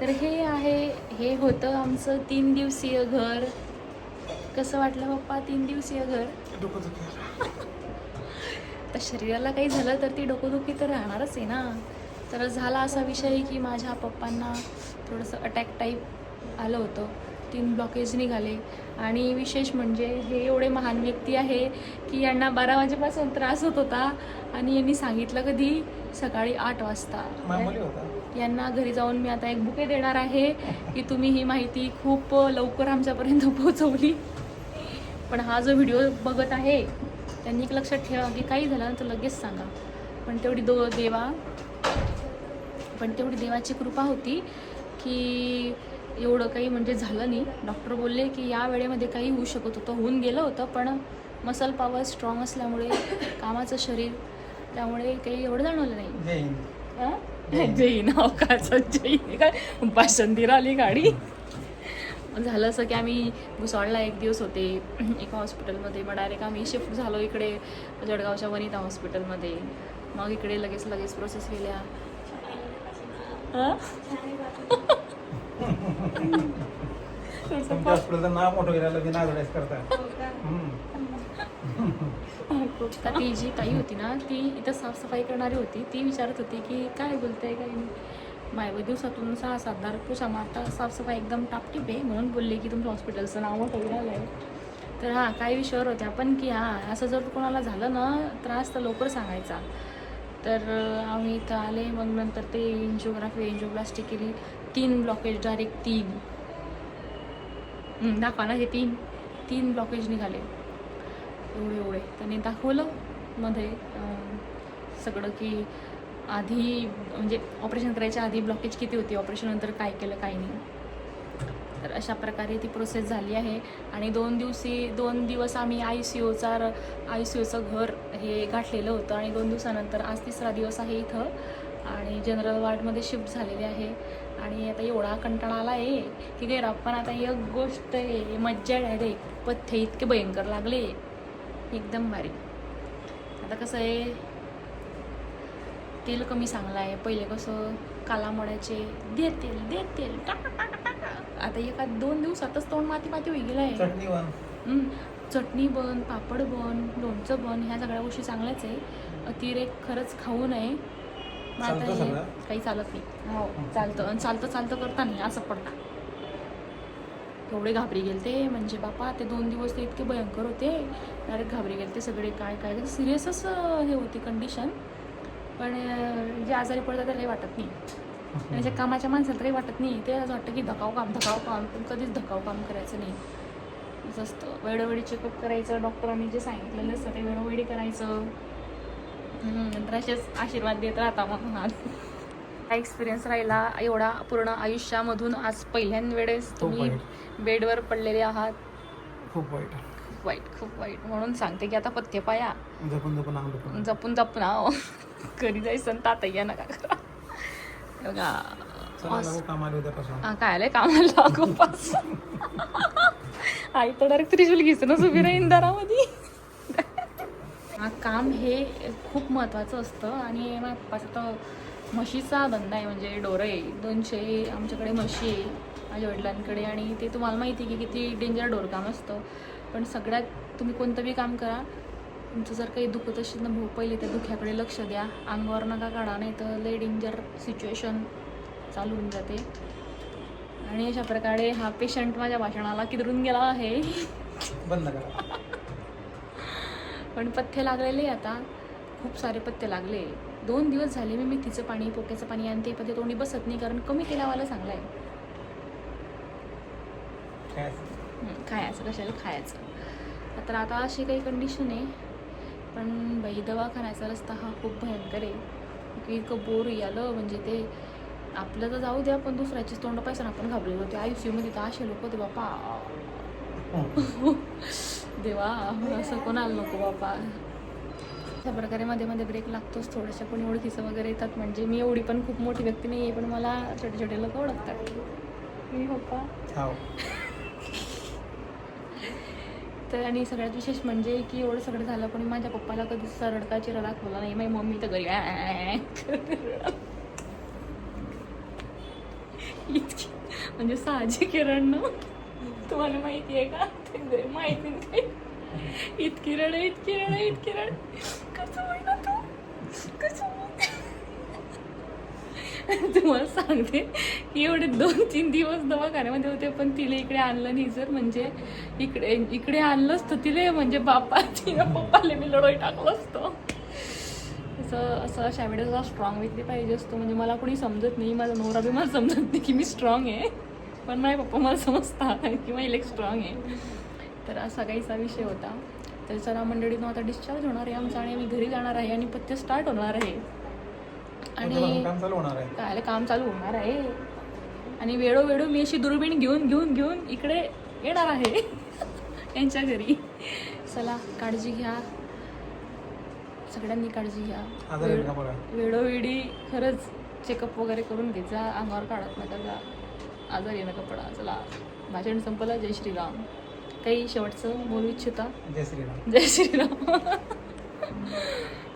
तर हे आहे हे होतं आमचं तीन दिवसीय घर. कसं वाटलं पप्पा तीन दिवसीय घर? तर शरीराला काही झालं तर ती डोकोदुखी तर राहणारच आहे ना. तर झाला असा विषय की माझ्या पप्पांना थोडंसं अटॅक टाईप आलं होतं. तीन ब्लॉकेज निघाले. आणि विशेष म्हणजे हे एवढे महान व्यक्ती आहे की यांना बारा वाजेपासून त्रास होत होता आणि यांनी सांगितलं कधी? सकाळी आठ वाजता. यांना घरी जाऊन मी आता एक बुके देणार आहे की तुम्ही ही माहिती खूप लवकर आमच्यापर्यंत पोहोचवली. पण हा जो व्हिडिओ बघत आहे त्यांनी एक लक्षात ठेवा की काही झालं तर लगेच सांगा. पण तेवढी दो देवा पण तेवढी देवाची कृपा होती की एवढं काही म्हणजे झालं नाही. डॉक्टर बोलले की या वेळेमध्ये काही होऊ शकत होतं. होऊन गेलं होतं पण मसल पॉवर स्ट्रॉंग असल्यामुळे कामाचं शरीर त्यामुळे काही एवढं जाणवलं नाही? जैन अवकाशात जैन काय? पाशंदीर आली गाडी. झालं असं की आम्ही भुसावळला एक दिवस होते. एका हॉस्पिटलमध्ये मग डायरेक्ट आम्ही शिफ्ट झालो इकडे जळगावच्या वनिता हॉस्पिटलमध्ये मग इकडे लगेच लगेच प्रोसेस केल्या? तुमच्या हॉस्पिटलचं नाव मोठं केलं लगेच नागड्यास करता हम्म. का? ती जी ताई होती ना ती इथं साफसफाई करणारी होती. ती विचारत होती की काय बोलते काय नाही. मायव दिवसातून सहा सात पुसा मारता साफसफाई एकदम टापटीप आहे म्हणून बोलले की तुमच्या हॉस्पिटलचं नाव मोठं झालं आहे तर हां काही विषयावर होत्या. पण की हां असं जर कोणाला झालं ना त्रास तर लवकर सांगायचा. तर आम्ही इथं आले. मग नंतर ते एन्जिओग्राफी एन्जिओप्लास्टिक केली. तीन ब्लॉकेज डायरेक्ट तीन. दाखवा ना हे तीन. तीन ब्लॉकेज निघाले. एवढे एवढे. त्यांनी दाखवलं मध्ये सगळं की आधी म्हणजे ऑपरेशन करायच्या आधी ब्लॉकेज किती होती? ऑपरेशननंतर काय केलं काय नाही. तर अशा प्रकारे ती प्रोसेस झाली आहे. आणि दोन दिवशी दोन दिवस आम्ही आय सी ओचा आय सी ओचं घर हे गाठलेलं होतं आणि दोन दिवसानंतर आज तिसरा दिवस आहे इथं. आणि जनरल वार्डमध्ये शिफ्ट झालेली आहे. आणि आता एवढा कंटाळा आला आहे की गैर पण आता एक गोष्ट आहे मज्जा डायरेक्ट पथ्य इतके भयंकर लागले. एकदम भारी. आता कसं आहे तेल कमी चांगलं आहे. पहिले कसं कालामोड्याचे दे तेल दे तेल टाक टाका आता एका दोन दिवसातच तोंड माती माती होई गेलं आहे चटणी बन पापड बन लोणचं बन ह्या सगळ्या गोष्टी चांगल्याच आहे. अतिरेक खरंच खाऊ नये. आता हे? काही चालत नाही. हो. चालतं. आणि चालतं चालतं करता नाही असं पडता. एवढे घाबरी गेले ते म्हणजे बापा ते दोन दिवस ते इतके भयंकर होते. डायरेक्ट घाबरी गेले ते सगळे. काय काय सिरियसच हे होती कंडिशन पण जे आजारी पडतात त्याला वाटत नाही. आणि ज्या कामाच्या माणसाला तर काही वाटत नाही. ते असं वाटतं की धकाव काम धकाव काम. पण कधीच धकाव काम करायचं नाही. असतं. वेळोवेळी चेकअप करायचं. डॉक्टरांनी जे सांगितलेलं असतं ते वेळोवेळी करायचं. नंतर असेच आशीर्वाद देत राहता मग हा एक्सपिरियन्स राहिला. एवढा पूर्ण आयुष्यामधून आज पहिल्यांदा वेळेस तुम्ही बेडवर पडलेले आहात. खूप वाईट. खूप वाईट खूप वाईट. म्हणून सांगते की आता पथ्य पाया. जपून जपून जपून जपून घरी जायचं तातయ్య नका करा. बघा हा, काय आलंय? कामाला लागू पास आई तर डायरेक्ट त्रिशूल घिसूनच उभी राहीन दारामध्ये. हा काम हे खूप महत्त्वाचं असतं आणि माझ्या पप्पाचा तर म्हशीचा धंदा आहे म्हणजे डोरं आहे. दोनशे आमच्याकडे म्हशी आहे माझ्या वडिलांकडे. आणि ते तुम्हाला माहिती आहे की किती डेंजर डोरकाम असतं. पण सगळ्यात तुम्ही कोणतं बी काम करा तुमचं जर काही दुखत असेल ना भाऊ पहिले त्या दुख्याकडे लक्ष द्या. अंगावर नका काढा नाही तर लय डेंजर सिच्युएशन चालू होऊन जाते. आणि अशा प्रकारे हा पेशंट माझ्या भाषणाला किदरून गेला आहे. बंद करा. पण पथ्य लागलेले आता. खूप सारे पथ्य लागले. दोन दिवस झाले मी मेथीचं पाणी पोक्याचं पाणी आणि ते पथ्य तोंडी बसत नाही कारण कमी तेलावाला चांगलं आहे. खायचं. कशाला खायचं. तर आता अशी काही कंडिशन आहे. पण बाई दवाखान्याचा रस्ता हा खूप भयंकर आहे. की इतकं बोर यालं म्हणजे ते आपलं तर जाऊ द्या पण दुसऱ्याचीच तोंड पाहिजे आपण घाबरले होते आय सी यूमध्ये तर असे लोक होते बापा. देवा असं कोणाला नको बापा. अशा प्रकारे मध्ये मध्ये ब्रेक लागतोच. थोड्याशा कोणी ओळखीचं वगैरे येतात म्हणजे मी एवढी पण खूप मोठी व्यक्ती नाही आहे पण मला छोटे छोटे लोक ओळखतात. मी हो पप्पा तर आणि सगळ्यात विशेष म्हणजे की एवढं सगळं झालं पण माझ्या पप्पाला कधीच सरडका चिरा दाखवला नाही. माझी मम्मी तर घरी इतकी म्हणजे साहजिक किरण ना? तुम्हाला माहिती आहे का? माहिती नाही. इतकी रड इतकी रड इतकी रड कसं होईना तू कसं होईना? तुम्हाला सांगते. की एवढे दोन तीन दिवस दवाखान्यामध्ये होते पण तिला इकडे आणलं नाही जर. म्हणजे इकडे इकडे आणलं असतं तिला म्हणजे बापा तिला पप्पाला मी लढोई टाकलं असतो. असं असं अशा वेळेस स्ट्रॉंग व्यक्ती पाहिजे असतो. म्हणजे मला कोणी समजत नाही माझा नवरा बी मला समजत नाही की मी स्ट्रॉंग आहे. पण माझे पप्पा मला समजतात की माझी लेक स्ट्रॉंग आहे. तर असा काहीसा विषय होता. तर चला मंडळीतून आता डिस्चार्ज होणार आहे आमचा आणि आम्ही घरी जाणार आहे आणि पथ्य स्टार्ट होणार आहे. आणि काम चालू होणार आहे? काय काम चालू होणार आहे. आणि वेळोवेळो मी अशी दुर्बीण घेऊन घेऊन घेऊन इकडे येणार आहे. यांच्या घरी. चला काळजी घ्या. सगळ्यांनी काळजी घ्या. वेळोवेळी खरंच चेकअप वगैरे करून घेत जा अंगावर काढत नका जा. आजारी नका पडा. चला. भाषण संपलं. जय श्रीराम. काही शेवटचं बोलू इच्छिता? जय श्रीराम. जय श्रीराम.